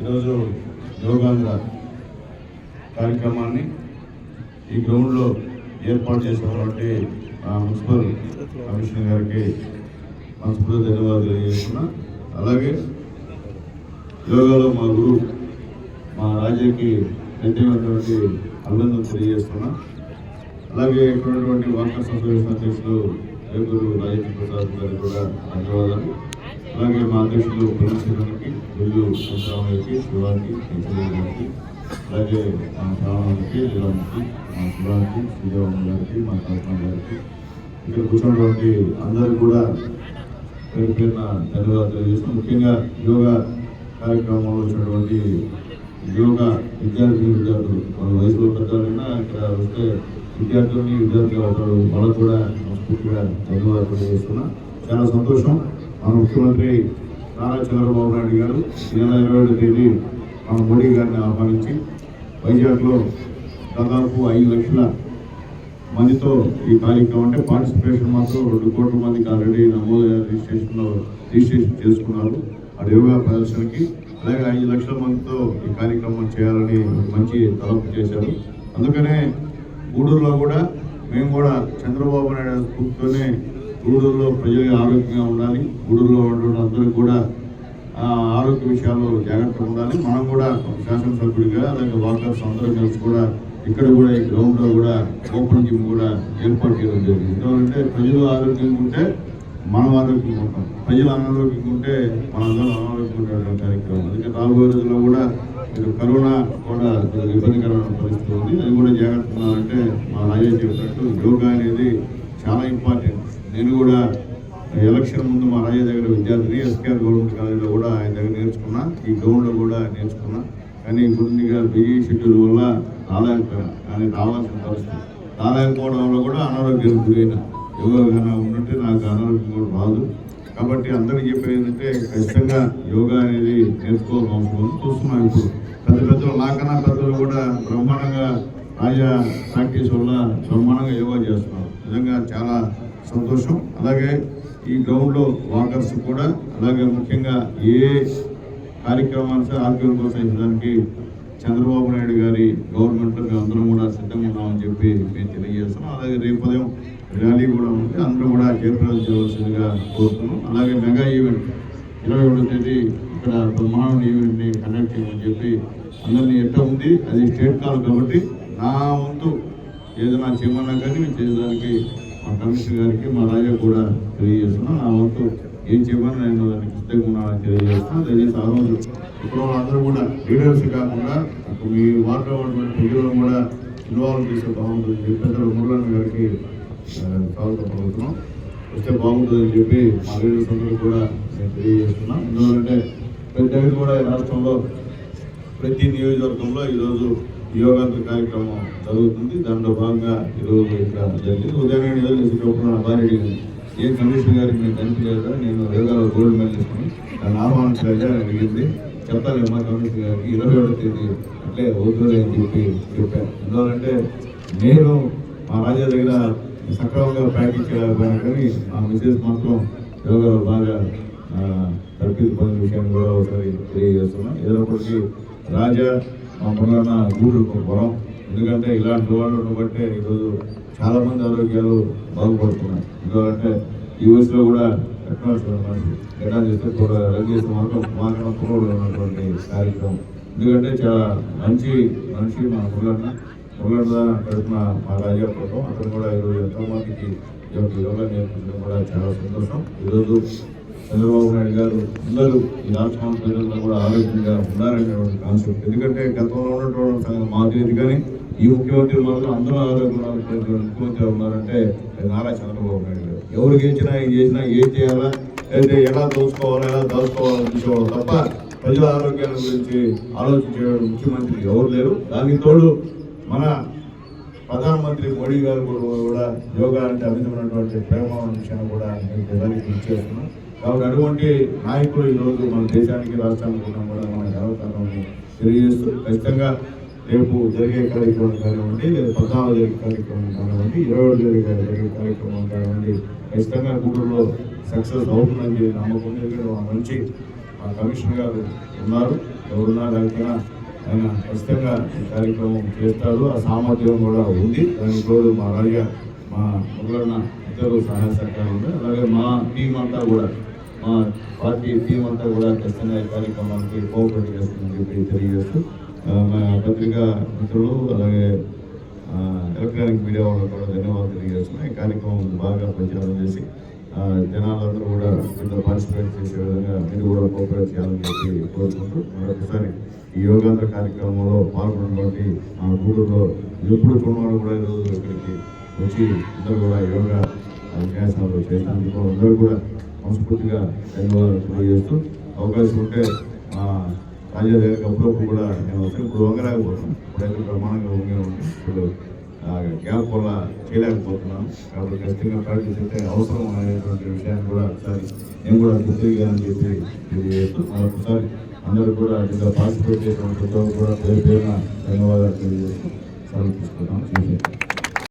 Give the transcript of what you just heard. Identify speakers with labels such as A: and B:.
A: ఈరోజు యోగాంధ్ర కార్యక్రమాన్ని ఈ గ్రౌండ్లో ఏర్పాటు చేసినటువంటి ఆ మున్సిపల్ కమిషనర్ గారికి మనస్ఫూర్తి ధన్యవాదాలు తెలియజేస్తున్నా. అలాగే యోగాలో మా గురువు మా రాజాకి ప్రత్యేకమైనటువంటి అభినందనలు తెలియజేస్తున్నా. అలాగే ఇక్కడ ఉన్నటువంటి వాకర్స్ అసోసియేషన్ అధ్యక్షులు రేపు రాజేంద్ర ప్రసాద్ గారికి కూడా ధన్యవాదాలు. అలాగే మా అధ్యక్షులు పునశ్వరానికి వెల్లు శంకరామయ్యకి శివానికి వెంకటయ్య అలాగే మా శ్రావణానికి లీలానికి మా శివానికి శ్రీదేవమ్మ గారికి మా కల్పన గారికి ఇక్కడ కూర్చున్నటువంటి అందరూ కూడా పేరు పేరున ధన్యవాదాలు తెలియజేస్తున్నాం ముఖ్యంగా యోగా కార్యక్రమంలో వచ్చినటువంటి యోగా విద్యార్థి విద్యార్థులు వాళ్ళ వయసులో పెద్దవాళ్ళైనా ఇక్కడ వస్తే విద్యార్థులని విద్యార్థులు అవుతారు వాళ్ళకు కూడా మనస్ఫూర్తిగా ధన్యవాదాలు తెలియజేస్తున్నా. చాలా సంతోషం. మన ముఖ్యమంత్రి నారా చంద్రబాబు నాయుడు గారు నెల ఇరవై ఏడు తేదీ మన మోడీ గారిని ఆహ్వానించి వైజాగ్లో దాదాపు ఐదు లక్షల మందితో ఈ కార్యక్రమం అంటే పార్టిసిపేషన్ మాత్రం రెండు కోట్ల మందికి ఆల్రెడీ నమోదు రిజిస్ట్రేషన్లో రిజిస్ట్రేషన్ చేసుకున్నారు. ఆ యోగా ప్రదర్శనకి అలాగే ఐదు లక్షల మందితో ఈ కార్యక్రమం చేయాలని మంచి తలపు చేశారు. అందుకనే గూడూరులో కూడా మేము కూడా చంద్రబాబు నాయుడు స్ఫూర్తితోనే గూడూరులో ప్రజలు ఆరోగ్యంగా ఉండాలి గూడూరులో ఉన్న అందరూ కూడా ఆరోగ్య విషయాల్లో జాగ్రత్తగా ఉండాలి. మనం కూడా శాసనసభ్యుడిగా అలాగే వాకర్స్ అందరూ కలిసి కూడా ఇక్కడ కూడా ఈ గ్రౌండ్లో కూడా ఓపెన్ జిమ్ కూడా ఏర్పాటు చేయడం జరిగింది. ఎందుకంటే ప్రజలు ఆరోగ్యంగా ఉంటే మనం ఆరోగ్యంగా ఉంటాం. ప్రజలు అనారోగ్యంగా ఉంటే మనందరం అనారోగ్యంగా ఉండడం కార్యక్రమం. అందుకే రాబోయే రోజుల్లో కూడా మీరు కరోనా కూడా ఇబ్బందికరమైన పరిస్థితి ఉంది. అది కూడా జాగ్రత్త ఉండాలంటే మా రాజా చెప్పినట్టు యోగా అనేది చాలా ఇంపార్టెంట్. నేను కూడా ఎలక్షన్ ముందు మా రాజా దగ్గర విద్యార్థిని ఎస్కేఆర్ గవర్నమెంట్ కాలేజీలో కూడా ఆయన దగ్గర నేర్చుకున్నా. ఈ గ్రౌండ్లో కూడా నేర్చుకున్నా. కానీ కొద్దిగా బిజీ షెడ్యూల్ వల్ల రాలేక కానీ రావాల్సిన పరిస్థితి. రాలేకపోవడం వల్ల కూడా అనారోగ్యం గురైన యోగా ఉంటే నాకు అనారోగ్యం కూడా రాదు. కాబట్టి అందరికీ చెప్పేది ఏంటంటే ఖచ్చితంగా యోగా అనేది నేర్చుకోవాల్సిన అవసరం ఉంది చూస్తున్నాం ఇప్పుడు. పెద్ద పెద్దలు నాకన్నా పెద్దలు కూడా బ్రహ్మాండంగా ఆయా ప్రాక్టీస్ వల్ల బ్రహ్మాండంగా యోగా చేస్తున్నారు. నిజంగా చాలా సంతోషం. అలాగే ఈ గ్రౌండ్లో వాకర్స్ కూడా అలాగే ముఖ్యంగా ఏ కార్యక్రమాన్ని ఆరోగ్యం ప్రోత్సహించడానికి చంద్రబాబు నాయుడు గారి గవర్నమెంట్ అందరం కూడా సిద్ధంగా ఉన్నామని చెప్పి మేము తెలియజేస్తున్నాం. అలాగే రేపు ఉదయం ర్యాలీ కూడా ఉంది. అందరూ కూడా జయప్రదం చేయవలసిందిగా కోరుతున్నాం. అలాగే మెగా ఈవెంట్ ఇరవై ఒకటో తేదీ ఇక్కడ బ్రహ్మాండ ఈవెంట్ని కండక్ట్ చేయమని చెప్పి అందరినీ ఎట్లా ఉంది? అది స్టేట్ కాల్ కాబట్టి నా వంతు ఏదైనా చేయమన్నా కానీ మేము చేయడానికి మా కమిషనర్ గారికి మా రాజా కూడా తెలియజేస్తున్నాం. నా వంతు ఏం చేయమని నేను దానికి సిద్ధంగా తెలియజేస్తున్నాను దయచేసి ఆ రోజు ఇప్పుడు అందరూ కూడా లీడర్స్ కాకుండా ఇప్పుడు మీ వార్డులో ఉన్నటువంటి ప్రజలను కూడా ఇన్వాల్వ్ చేస్తే బాగుంటుంది చెప్పి పెద్దలు మురళన్న గారికి స్వాగతం పలుకుతున్నాం. వస్తే బాగుంటుందని చెప్పి మా లీడర్స్ అందరూ కూడా నేను తెలియజేస్తున్నాం. ఎందుకంటే ప్రతి దగ్గర కూడా ఈ రాష్ట్రంలో ప్రతి నియోజకవర్గంలో ఈరోజు యోగాంధ్ర కార్యక్రమం జరుగుతుంది. దాంట్లో భాగంగా ఈరోజు ఇక్కడ జరిగింది. ఉదయం నేను చేసేటప్పుడు నా భార్య అడిగింది ఏ కమిషనర్ గారికి నేను కనిపించలేదా నేను యోగాలో గోల్డ్ మెడల్ తీసుకుని నన్ను ఆహ్వానించలేదా అని అడిగింది చెప్తాను మా కమిషనర్ గారికి ఇరవై ఏడో తేదీ అట్లే అవుతుంది అని చెప్పి చెప్పాను ఎందుకంటే నేను మా రాజా దగ్గర సక్రమంగా ప్రాక్టీస్ చేయలేకపోయినా కానీ మా మిసెస్ మాత్రం యోగాలో బాగా తరఫీదు పొందిన విషయాన్ని కూడా ఒకసారి తెలియజేస్తున్నాం ఒకటి రాజా మా పురాణ గూడు పొరం ఎందుకంటే ఇలాంటి వాళ్ళు ఉండబట్టే ఈరోజు చాలామంది ఆరోగ్యాలు బాగుపడుతున్నాయి. ఎందుకంటే ఈ వయసులో కూడా టెక్నాలజీ మనిషి ఎలా చేస్తే కూడా రజేసి మాత్రం పురోడు ఉన్నటువంటి కార్యక్రమం. ఎందుకంటే చాలా మంచి మనిషి మన పురాణ పురాణ గడిపిన మా రాజా కోసం అతను కూడా ఈరోజు ఎంతో మందికి ఈ యొక్క యోగా నేర్పించడం కూడా చాలా సంతోషం. ఈరోజు చంద్రబాబు నాయుడు గారు అందరూ ఈ రాష్ట్రం ప్రజల్లో కూడా ఆరోగ్యంగా ఉన్నారనేటువంటి కాన్సెప్ట్. ఎందుకంటే గతంలో ఉన్నటువంటి సంగతి కానీ ఈ ముఖ్యమంత్రి మాత్రం అందరూ ఆరోగ్యంగా ఉన్నటువంటి ముఖ్యమంత్రి ఉన్నారంటే నారా చంద్రబాబు నాయుడు గారు. ఎవరు గెలిచినా ఏం చేసినా ఏం చేయాలా అయితే ఎలా దోచుకోవాలా ఎలా దాచుకోవాలని చూసేవాళ్ళు తప్ప ప్రజల ఆరోగ్యాల గురించి ఆలోచించే ముఖ్యమంత్రి ఎవరు లేరు. దానికి తోడు మన ప్రధానమంత్రి మోడీ గారు కూడా కూడా యోగా అంటే అమితమైనటువంటి ప్రేమ విషయాన్ని కూడా నేను ప్రజలకు ఇచ్చేస్తున్నాను కాబట్టి అటువంటి నాయకులు ఈరోజు మన దేశానికి రాష్ట్రానికి ఉండడం కూడా మన గర్వకారణం తెలియజేస్తూ ఖచ్చితంగా రేపు జరిగే కార్యక్రమం కానివ్వండి లేదా పద్నాలుగు జరిగే కార్యక్రమం కానివ్వండి ఇరవై ఏడు జరిగే జరిగే కార్యక్రమం కానివ్వండి ఖచ్చితంగా గుంటూరులో సక్సెస్ అవుతుందని నమ్మకం ఎందుకంటే మంచి మా కమిషనర్ గారు ఉన్నారు. ఎవరున్నా లేకపోయినా ఆయన ఖచ్చితంగా ఈ కార్యక్రమం చేస్తారు. ఆ సామర్థ్యం కూడా ఉంది. దానికి తోడు మా రాజా మా మొదలన్న ఇద్దరు సహాయ సహకారం ఉంది అలాగే మా టీం అంతా కూడా మా పార్టీ టీం అంతా కూడా ఖచ్చితంగా ఈ కార్యక్రమానికి కోఆపరేట్ చేస్తుందని చెప్పి తెలియజేస్తూ మా పత్రికా మిత్రులు అలాగే ఎలక్ట్రానిక్ మీడియా వాళ్ళకు కూడా ధన్యవాదాలు తెలియజేస్తున్నాయి. కార్యక్రమం బాగా ప్రచారం చేసి జనాలందరూ కూడా దీంట్లో పార్టిసిపేట్ చేసే విధంగా మీరు కూడా కోఆపరేట్ చేయాలని చెప్పి కోరుకుంటూ మరొకసారి ఈ యోగాంధ్ర కార్యక్రమంలో పాల్గొన్నటువంటి ఆ గూడూరులో ఎప్పుడు కొన్నవాడు కూడా ఈరోజు ఇక్కడికి వచ్చి అందరూ కూడా యోగా అభ్యాసాలు చేసినందుకు అందరూ కూడా మనస్ఫూర్తిగా ధన్యవాదాలు తెలియజేస్తూ అవకాశం ఉంటే రాజీవ్ గారికి దగ్గరికి అప్పుడప్పుడు కూడా నేను వస్తే ఇప్పుడు వంగలేకపోతున్నాను ఇప్పుడైతే ప్రమాణంగా వంగే ఇప్పుడు గ్యాప్ వల్ల చేయలేకపోతున్నాను కాబట్టి ఖచ్చితంగా ప్రాక్టీస్ అయితే అవసరం అనేటువంటి విషయాన్ని కూడా ఒకసారి నేను కూడా గుర్తిగానని చెప్పి తెలియజేస్తూ మరొకసారి అందరూ కూడా ఇందులో పార్టిసిపేట్ చేసిన కూడా పేరు పేరున ధన్యవాదాలు తెలియజేస్తూ